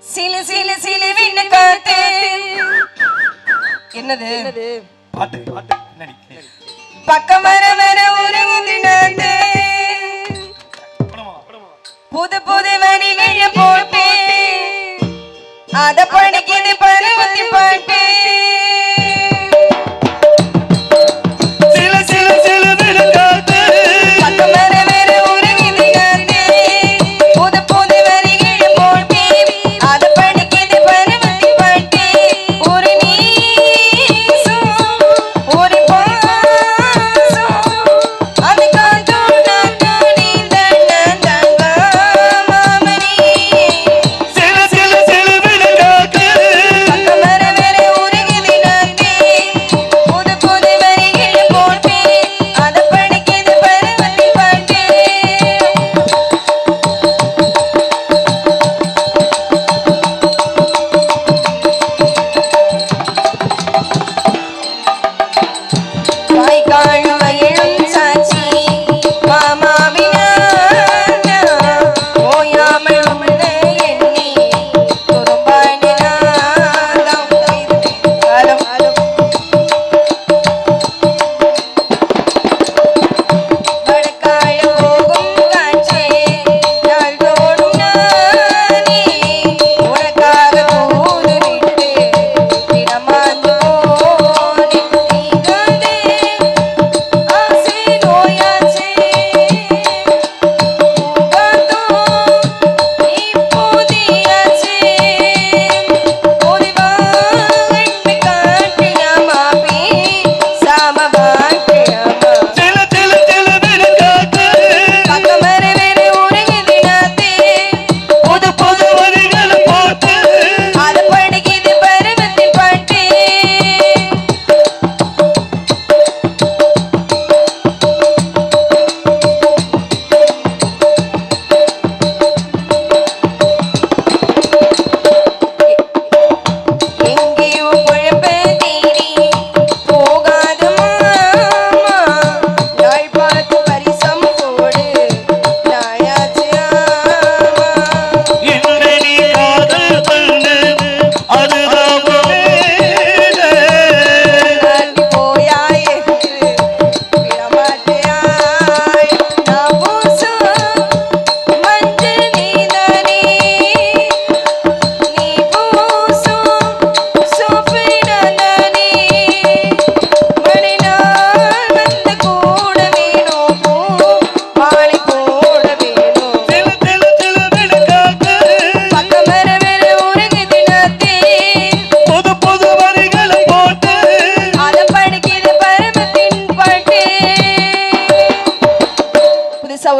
சிலு சிலு சிலு விண்ணு காத்து. என்னது? பாட்டு பாட்டு. பக்கம் வர வர உறவுது நாத்து புது புது வரிகள் போட்டு. அத படிக்கிறது பருவத்தி பாட்டு.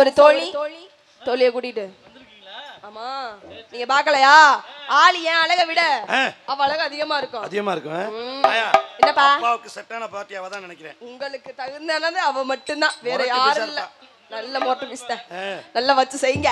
ஒரு தோழி. தோழிய கூட்டிட்டு. ஆமா. நீங்க பாக்கலையா ஆளி ஏன் அழக விட? அவ அழகு அதிகமா இருக்கும். அதிகமா இருக்கும் அப்பாவுக்கு செட்டான பார்ட்டி அவ தான் நினைக்கிறேன். உங்களுக்கு தகுந்தனது அவ மட்டும்தான். வேற யாரும் இல்ல. நல்ல மோட்டர் மிஸ்ட நல்லா வச்சு செய்யுங்க.